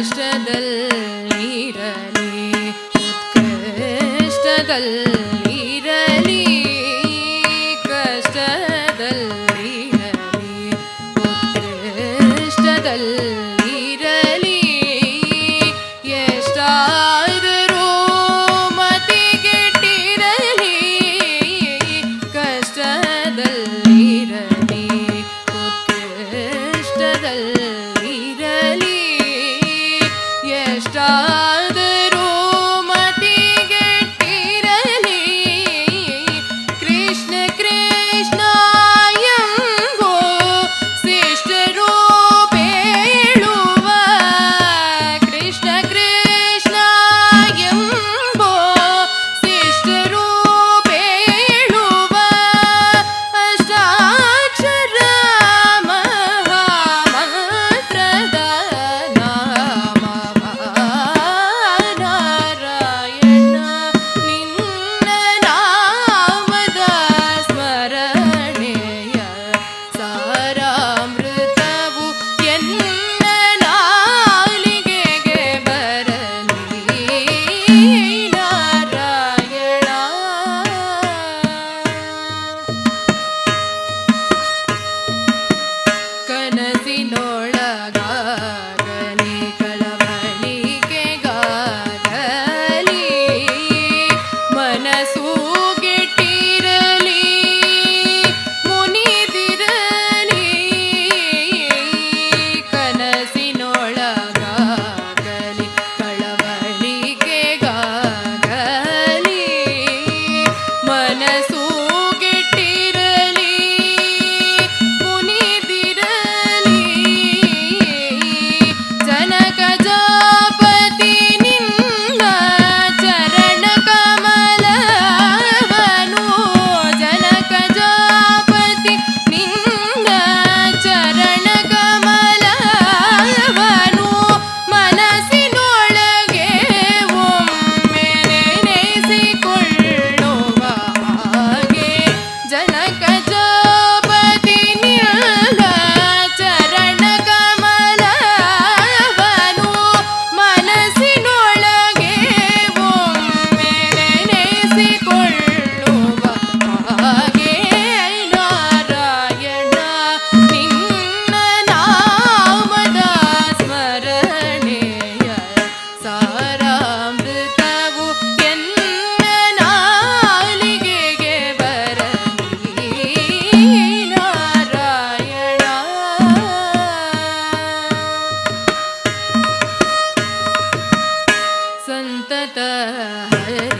ಕಷ್ಟದಲ್ಲಿರಲಿ ಉತ್ಕೃಷ್ಟದಲ್ಲಿರಲಿ सतत हरे